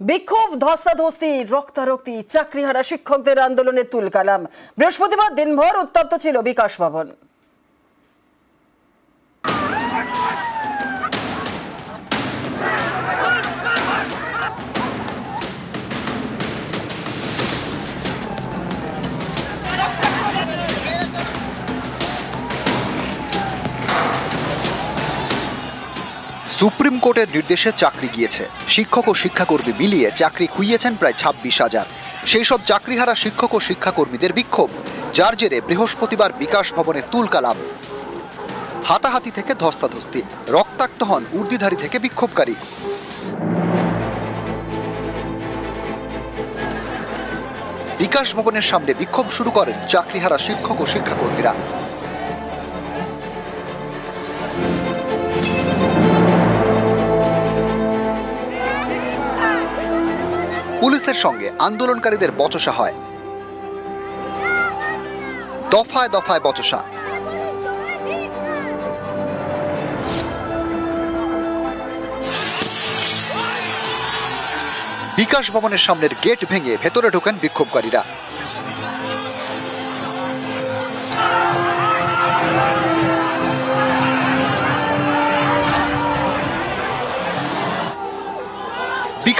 বিক্ষোভ ধস্তাধস্তি রক্তারক্তি চাকরিহারা শিক্ষকদের আন্দোলনে তুলকালাম। বৃহস্পতিবার দিনভর উত্তপ্ত ছিল বিকাশ ভবন। সুপ্রিম কোর্টের নির্দেশে চাকরি গিয়েছে। শিক্ষক ও শিক্ষাকর্মী মিলিয়ে চাকরি খুইয়েছেন প্রায় ছাব্বিশ হাজার। সেই সব চাকরিহারা শিক্ষক ও শিক্ষাকর্মীদের বিক্ষোভ, যার জেরে বৃহস্পতিবার বিকাশ ভবনে তুলকালাম হাতাহাতি থেকে ধস্তাধস্তি, রক্তাক্ত হন উর্দিধারী থেকে বিক্ষোভকারী। বিকাশ ভবনের সামনে বিক্ষোভ শুরু করেন চাকরিহারা শিক্ষক ও শিক্ষাকর্মীরা। পুলিশের সঙ্গে আন্দোলনকারীদের বচসা হয়। দফায় দফায় বচসা। বিকাশ ভবনের সামনের গেট ভেঙে ভেতরে ঢোকেন বিক্ষোভকারীরা।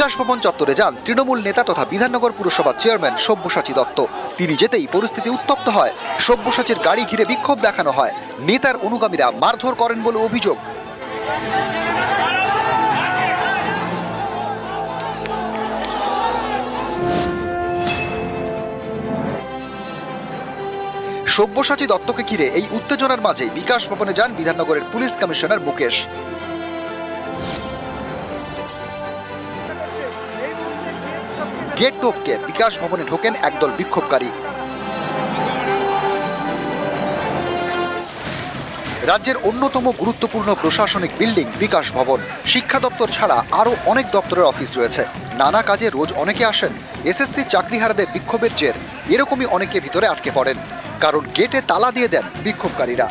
বিকাশ ভবন চত্বরে যান তৃণমূল নেতা তথা বিধাননগর পুরসভার চেয়ারম্যান সব্যসাচী দত্ত। তিনি যেতেই পরিস্থিতি উত্তপ্ত হয়। সব্যসাচীর গাড়ি ঘিরে বিক্ষোভ দেখানো হয়। নেতার অনুগামীরা মারধর করেন বলে অভিযোগ। সব্যসাচী দত্তকে ঘিরে এই উত্তেজনার মাঝে বিকাশ ভবনে যান বিধাননগরের পুলিশ কমিশনার মুকেশ। গেট টপকে বিকাশ ভবনে ঢোকেন একদল বিক্ষোভকারী। রাজ্যের অন্যতম গুরুত্বপূর্ণ প্রশাসনিক বিল্ডিং বিকাশ ভবন। শিক্ষা দপ্তর ছাড়া আরও অনেক দপ্তরের অফিস রয়েছে। নানা কাজে রোজ অনেকে আসেন। এসএসসি চাকরিহারাদের বিক্ষোভের জের। এরকমই অনেকে ভিতরে আটকে পড়েন। কারণ গেটে তালা দিয়ে দেন বিক্ষোভকারীরা।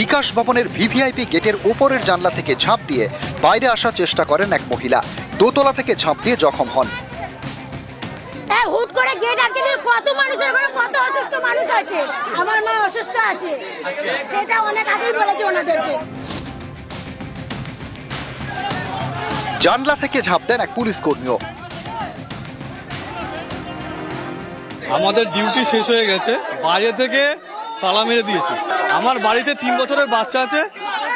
বিকাশ ভবনের ভিভিআইপি গেটের ওপরের জানলা থেকে ঝাঁপ দিয়ে বাইরে আসার চেষ্টা করেন এক মহিলা। দোতলা থেকে ঝাঁপ দিয়ে জখম হন। হুট করে গেট আটকে দিয়ে কত মানুষের ঘরে কত অসুস্থ মানুষ আছে? আমার মা অসুস্থ আছে। সেটা অনেক আগেই বলেছে ওনাদেরকে। জানলা থেকে ঝাঁপ দেন এক পুলিশ কর্মীও। আমাদের ডিউটি শেষ হয়ে গেছে। বাইরে থেকে তালা মেরে দিয়েছে। আমার বাড়িতে তিন বছরের বাচ্চা আছে।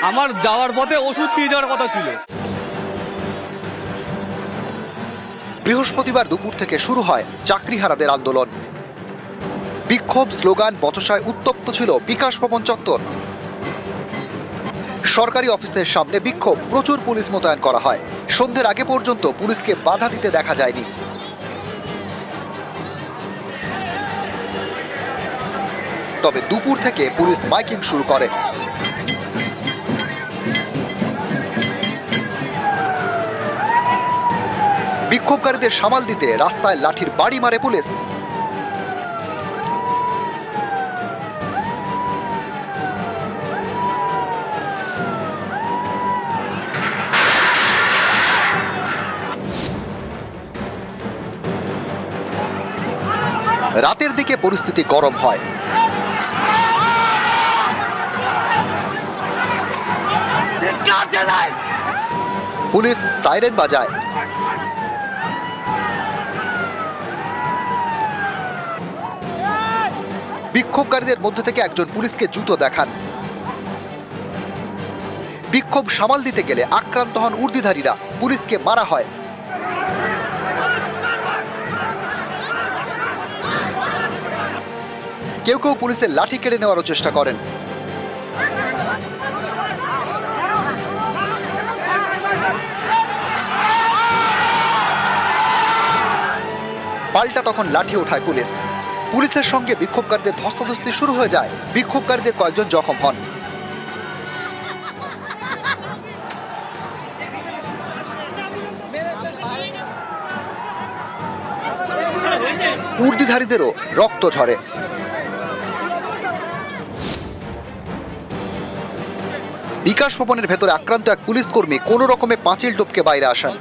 আমার যাওয়ার পথে ওষুধ দিয়ে যাওয়ার কথা ছিল। বৃহস্পতিবার দুপুর থেকে শুরু হয় চাকরিহারাদের আন্দোলন। বিক্ষোভ স্লোগান বচসায় উত্তপ্ত ছিল বিকাশ ভবন চত্বর। সরকারি অফিসের সামনে বিক্ষোভ, প্রচুর পুলিশ মোতায়েন করা হয়। সন্ধ্যের আগে পর্যন্ত পুলিশকে বাধা দিতে দেখা যায়নি। তবে দুপুর থেকে পুলিশ মাইকিং শুরু করে। বিক্ষোভকারীদের সামাল দিতে রাস্তায় লাঠির বাড়ি মারে পুলিশ। রাতের দিকে পরিস্থিতি গরম হয়। পুলিশ সাইরেন বাজায়। বিক্ষোভকারীদের মধ্য থেকে একজন পুলিশকে জুতো দেখান। বিক্ষোভ সামাল দিতে গেলে আক্রান্ত হন উর্দিধারীরা। পুলিশকে মারা হয়। কেউ কেউ পুলিশের লাঠি কেড়ে নেওয়ারও চেষ্টা করেন। পাল্টা তখন লাঠি ওঠায় পুলিশ। পুলিশের সঙ্গে বিক্ষোভকারীদের ধস্তাধস্তি শুরু হয়ে যায়। বিক্ষোভকারীদের কয়েকজন জখম হন। উর্দিধারীদেরও রক্ত ঝরে। বিকাশ ভবনের ভেতরে আক্রান্ত এক পুলিশ কর্মী কোনো রকমে পাঁচিল টপকে বাইরে আসেন।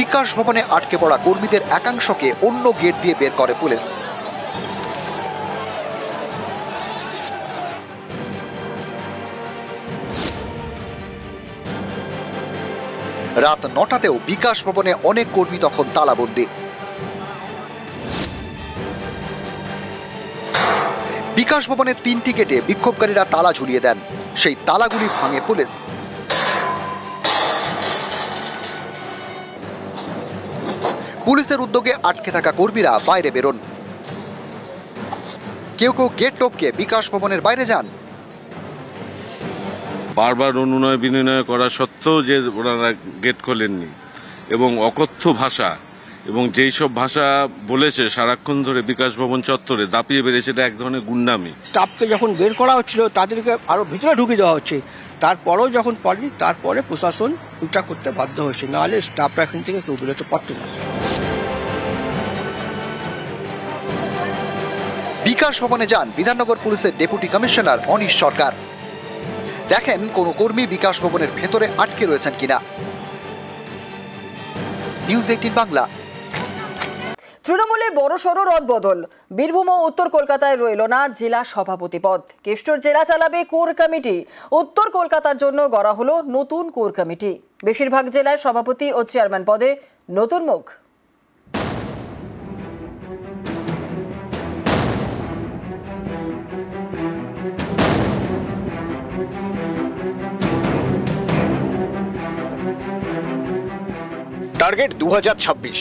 বিকাশ ভবনে আটকে পড়া কর্মীদের একাংশকে অন্য গেট দিয়ে বের করে পুলিশ। রাত নটাতেও বিকাশ ভবনে অনেক কর্মী তখন তালাবন্দি। বিকাশ ভবনের তিনটি গেটে বিক্ষোভকারীরা তালা ঝুলিয়ে দেন। সেই তালাগুলি ভাঙে পুলিশ। পুলিশের উদ্যোগে আটকে থাকা কর্মীরা বাইরে বেরোন। কেউ কেউ গেট টপকে বিকাশ ভবনের বাইরে যান। বারবার অনুনয় বিনিময় করা সত্ত্বেও যে ওনারা গেট খোলেননি এবং অকথ্য ভাষা এবং যেই সব ভাষা বলেছে সারাক্ষণ ধরে বিকাশ ভবন চত্বরে দাপিয়ে বেড়েছে এটা এক ধরনের গুন্ডামি। স্টাফকে যখন বের করা হচ্ছিল তাদেরকে আরও ভিতরে ঢুকে দেওয়া হচ্ছে। তারপরেও যখন পারি তারপরে প্রশাসন উল্টা করতে বাধ্য হয়েছে। নাহলে স্টাফরা এখান থেকে কেউ বেরোতে পারতো না। বিকাশ ভবনে যান বিধাননগর পুলিশের ডেপুটি কমিশনার অনিশ সরকার। দেখেন কোন কর্মী বিকাশ ভবনের ভেতরে আটকে রয়েছেন কিনা। News eighteen Bangla. তৃণমূলে বড় সড়ো রদবদল। বীরভূম ও উত্তর কলকাতায় রইল না জেলা সভাপতি পদ। কেষ্টর জেলা চালাবে কোর কমিটি। উত্তর কলকাতার জন্য গড়া হলো নতুন কোর কমিটি। বেশিরভাগ জেলায় সভাপতি ও চেয়ারম্যান পদে নতুন মুখ। টার্গেট দু হাজার ছাব্বিশ।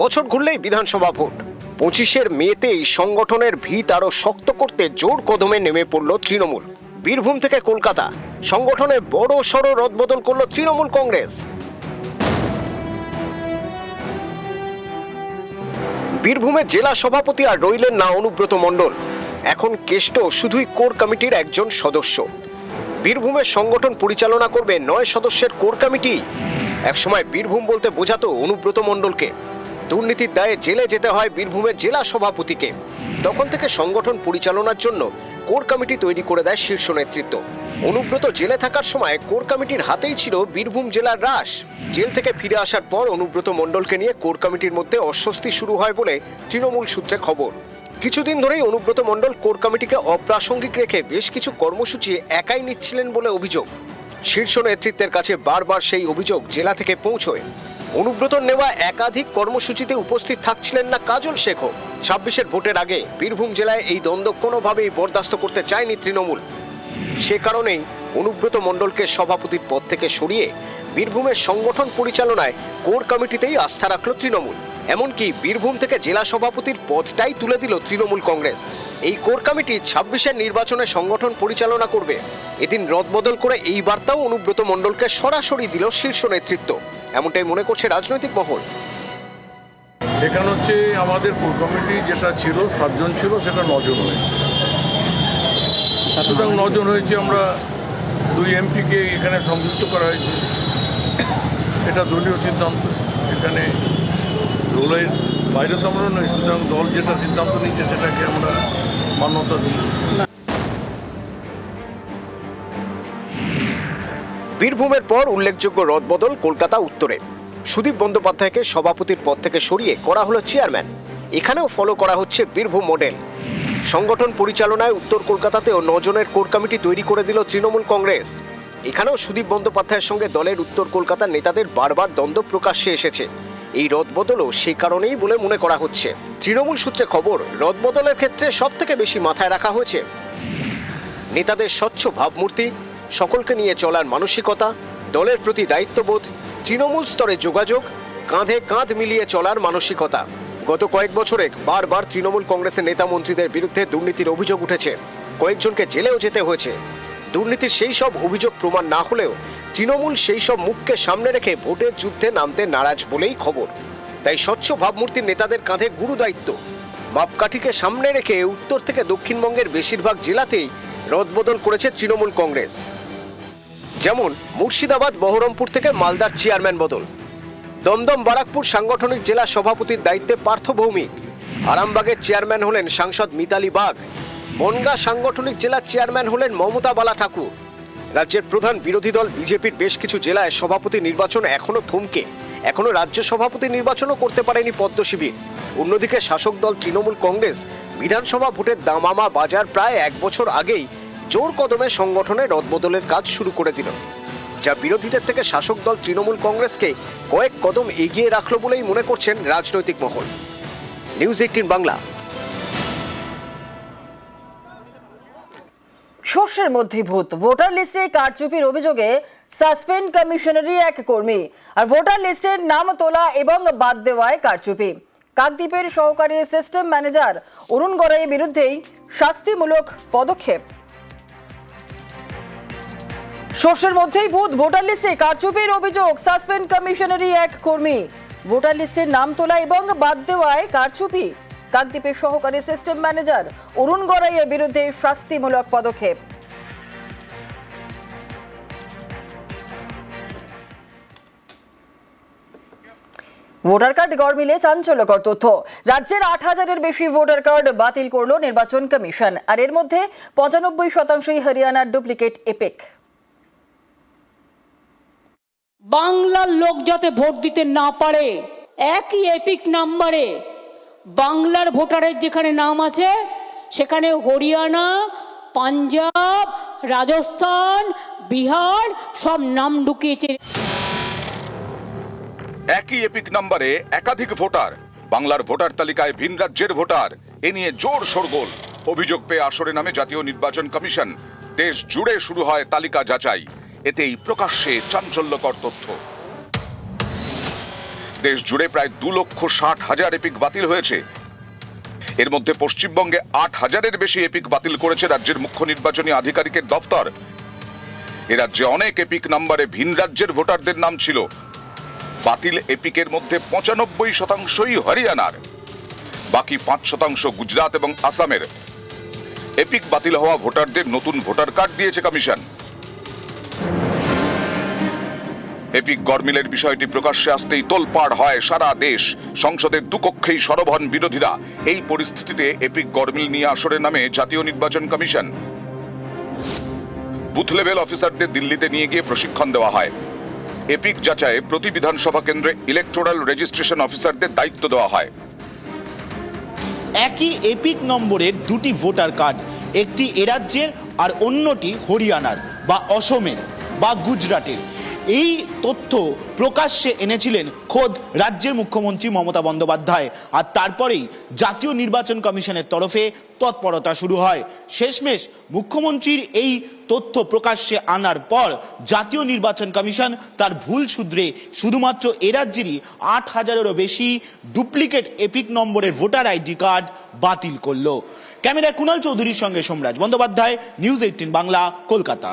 বছর ঘুরলেই বিধানসভা ভোট। পঁচিশের মেতেই সংগঠনের ভিত আরও শক্ত করতে জোর কদমে নেমে পড়ল তৃণমূল। বীরভূম থেকে কলকাতা। সংগঠনে বড় সড় রদবদল করল তৃণমূল কংগ্রেস। বীরভূমের জেলা সভাপতি আর রইলেন না অনুব্রত মণ্ডল। এখন কেষ্ট শুধুই কোর কমিটির একজন সদস্য। বীরভূমের সংগঠন পরিচালনা করবে নয় সদস্যের কোর কমিটি। একসময় বীরভূম বলতে বোঝাতো অনুব্রত মণ্ডলকে। দুর্নীতির দায়ে জেলে যেতে হয় বীরভূমের জেলা সভাপতিকে। তখন থেকে সংগঠন পরিচালনার জন্য কোর কমিটি তৈরি করে দেয় শীর্ষ নেতৃত্ব। অনুব্রত জেলে থাকার সময় কোর কমিটির হাতেই ছিল বীরভূম জেলার রাস জেল থেকে ফিরে আসার পর অনুব্রত মণ্ডলকে নিয়ে কোর কমিটির মধ্যে অস্বস্তি শুরু হয় বলে তৃণমূল সূত্রে খবর। কিছুদিন ধরেই অনুব্রত মণ্ডল কোর কমিটিকে অপ্রাসঙ্গিক রেখে বেশ কিছু কর্মসূচি একাই নিচ্ছিলেন বলে অভিযোগ। শীর্ষ নেতৃত্বের কাছে বারবার সেই অভিযোগ জেলা থেকে পৌঁছয়। অনুব্রত নেওয়া একাধিক কর্মসূচিতে উপস্থিত থাকছিলেন না কাজল শেখও ছাব্বিশের ভোটের আগে বীরভূম জেলায় এই দ্বন্দ্ব কোনোভাবেই বরদাস্ত করতে চায়নি তৃণমূল। সে কারণেই অনুব্রত মণ্ডলকে সভাপতির পদ থেকে সরিয়ে বীরভূমের সংগঠন পরিচালনায় কোর কমিটিতেই আস্থা রাখল তৃণমূল। এমনকি বীরভূম থেকে জেলা সভাপতির পদটাই তুলে দিল তৃণমূল কংগ্রেস। এই কোর কমিটি ছাব্বিশের নির্বাচনে সংগঠন পরিচালনা করবে। এদিন রদবদল করে এই বার্তাও অনুব্রত মণ্ডলকে সরাসরি দিল শীর্ষ নেতৃত্ব। এমনটাই মনে করছে রাজনৈতিক মহল। এখানে হচ্ছে আমাদের কোর কমিটি যেটা ছিল, সাতজন ছিল, সেটা নজন হয়েছে। সুতরাং নজন হয়েছে আমরা দুই এমপিকে এখানে সংযুক্ত করা হয়েছে। এটা দলীয় সিদ্ধান্ত। এখানে দলের বাইরে তো আমরা নই, সুতরাং দল যেটা সিদ্ধান্ত নিচ্ছে সেটাকে আমরা মান্যতা দিই। বীরভূমের পর উল্লেখযোগ্য রদবদল কলকাতা উত্তরে। সুদীপ বন্দ্যোপাধ্যায়কে সভাপতির পদ থেকে সরিয়ে করা হলো চেয়ারম্যান। এখানেও ফলো করা হচ্ছে বীরভূম মডেল সংগঠন পরিচালনায় উত্তর কলকাতাতেও নজনের কোর কমিটি তৈরি করে দিল তৃণমূল কংগ্রেস। এখানেও সুদীপ বন্দ্যোপাধ্যায়ের সঙ্গে দলের উত্তর কলকাতার নেতাদের বারবার দ্বন্দ্ব প্রকাশ্যে এসেছে। এই রদবদলও সে কারণেই বলে মনে করা হচ্ছে। তৃণমূল সূত্রে খবর, রদবদলের ক্ষেত্রে সব থেকে বেশি মাথায় রাখা হয়েছে। নেতাদের স্বচ্ছ ভাবমূর্তি, সকলকে নিয়ে চলার মানসিকতা, দলের প্রতি দায়িত্ববোধ, তৃণমূল স্তরে যোগাযোগ, কাঁধে কাঁধ মিলিয়ে চলার মানসিকতা। গত কয়েক বছরে বারবার তৃণমূল কংগ্রেসের নেতা মন্ত্রীদের বিরুদ্ধে দুর্নীতির অভিযোগ উঠেছে। কয়েকজনকে জেলেও যেতে হয়েছে। দুর্নীতির সেই সব অভিযোগ প্রমাণ না হলেও তৃণমূল সেই সব মুখকে সামনে রেখে ভোটের যুদ্ধে নামতে নারাজ বলেই খবর। তাই স্বচ্ছ ভাবমূর্তির নেতাদের কাঁধে গুরু দায়িত্ব। মাপকাঠিকে সামনে রেখে উত্তর থেকে দক্ষিণবঙ্গের বেশিরভাগ জেলাতেই রদবদল করেছে তৃণমূল কংগ্রেস। যেমন মুর্শিদাবাদ, বহরমপুর থেকে মালদার চেয়ারম্যান বদল। দমদম, বারাকপুর সাংগঠনিক জেলা সভাপতির দায়িত্বে পার্থ ভৌমিক। আরামবাগের চেয়ারম্যান হলেন সাংসদ মিতালি বাগ বনগা সাংগঠনিক জেলার চেয়ারম্যান হলেন মমতা বালা ঠাকুর। রাজ্যের প্রধান বিরোধী দল বিজেপির বেশ কিছু জেলায় সভাপতি নির্বাচন এখনও থমকে। এখনও রাজ্য সভাপতি নির্বাচনও করতে পারেনি পদ্ম শিবির। অন্যদিকে শাসক দল তৃণমূল কংগ্রেস বিধানসভা ভোটের দামামা বাজার প্রায় এক বছর আগেই জোর কদমে সংগঠনে রদবদলের কাজ শুরু করে দিল। যা বিরোধীদের থেকে শাসক দল তৃণমূল কংগ্রেসকে কয়েক কদম এগিয়ে রাখল বলেই মনে করছেন রাজনৈতিক মহল। News eighteen Bangla. শস্যের মধ্যে ভূত। ভোটার লিস্টে কারচুপির অভিযোগে সাসপেন্ড কমিশনারই এক কর্মী। আর ভোটার লিস্টের নাম তোলা এবং বাদ দেওয়ায় কারচুপি। কাকদ্বীপের সহকারী সিস্টেম ম্যানেজার অরুণ গড়াইয়ের বিরুদ্ধেই শাস্তিমূলক পদক্ষেপ। শস্যের মধ্যেই ভূত। ভোটার লিস্টে কারচুপির অভিযোগ, সাসপেন্ড কমিশনারই এক কর্মী। ভোটার লিস্টের নাম তোলা এবং বাদ দেওয়ায় কারচুপি। কাকদ্বীপের সহকারী সিস্টেম ম্যানেজার অরুণ গড়াইয়ের বিরুদ্ধে শাস্তিমূলক পদক্ষেপ। ভোটার কার্ড গড় মিলে চাঞ্চল্যকর তথ্য। রাজ্যের আট হাজারের বেশি ভোটার কার্ড বাতিল করল নির্বাচন কমিশন, আর এর মধ্যে পঁচানব্বই শতাংশই হরিয়ানার ডুপ্লিকেট এপেক। বাংলার লোক যাতে ভোট দিতে না পারে, একই এপিক নাম্বারে বাংলার ভোটারের যেখানে নাম আছে, সেখানে হরিয়ানা, পাঞ্জাব, রাজস্থান, বিহার, সব নাম ঢুকিয়েছে। একই এপিক নাম্বারে একাধিক ভোটার, বাংলার ভোটার তালিকায় ভিন রাজ্যের ভোটার, এ নিয়ে জোর শোরগোল। অভিযোগ পেয়ে আসরে নামে জাতীয় নির্বাচন কমিশন। দেশ জুড়ে শুরু হয় তালিকা যাচাই। এতেই প্রকাশ্যে চাঞ্চল্যকর তথ্য। দেশ জুড়ে প্রায় দু লক্ষ ষাট হাজার এপিক বাতিল হয়েছে। এর মধ্যে পশ্চিমবঙ্গে আট হাজারের বেশি এপিক বাতিল করেছে রাজ্যের মুখ্য নির্বাচনী আধিকারিকের দফতর। এ রাজ্যে অনেক এপিক নাম্বারে ভিন রাজ্যের ভোটারদের নাম ছিল। বাতিল এপিকের মধ্যে পঁচানব্বই শতাংশই হরিয়ানার। বাকি পাঁচ শতাংশ গুজরাট এবং আসামের। এপিক বাতিল হওয়া ভোটারদের নতুন ভোটার কার্ড দিয়েছে কমিশন। এপিক গরমিলের বিষয়টি প্রকাশ্যে আসতেই তোলপাড় হয় সারা দেশ। সংসদের দুকক্ষেই সরব হন বিরোধীরা এই পরিস্থিতিতে এপিক গরমিল নিয়ে আসরে নামে জাতীয় নির্বাচন কমিশন। বুথ লেভেল অফিসারদের দিল্লিতে নিয়ে গিয়ে প্রশিক্ষণ দেওয়া হয়। এপিক যাচাইয়ে প্রতি বিধানসভা কেন্দ্রে ইলেকটোরাল রেজিস্ট্রেশন অফিসারদের দায়িত্ব দেওয়া হয়। একই এপিক নম্বরের দুটি ভোটার কার্ড, একটি এরাজ্যের আর অন্যটি হরিয়ানার বা অসমের বা গুজরাটের। এই তথ্য প্রকাশ্যে এনেছিলেন খোদ রাজ্যের মুখ্যমন্ত্রী মমতা বন্দ্যোপাধ্যায়। আর তারপরেই জাতীয় নির্বাচন কমিশনের তরফে তৎপরতা শুরু হয়। শেষমেশ মুখ্যমন্ত্রীর এই তথ্য প্রকাশ্যে আনার পর জাতীয় নির্বাচন কমিশন তার ভুল শুধরে শুধুমাত্র এ রাজ্যেরই আট হাজারেরও বেশি ডুপ্লিকেট এপিক নম্বরের ভোটার আইডি কার্ড বাতিল করল। ক্যামেরায় কুণাল চৌধুরীর সঙ্গে সোমরাজ বন্দ্যোপাধ্যায়, নিউজ এইটিন বাংলা, কলকাতা।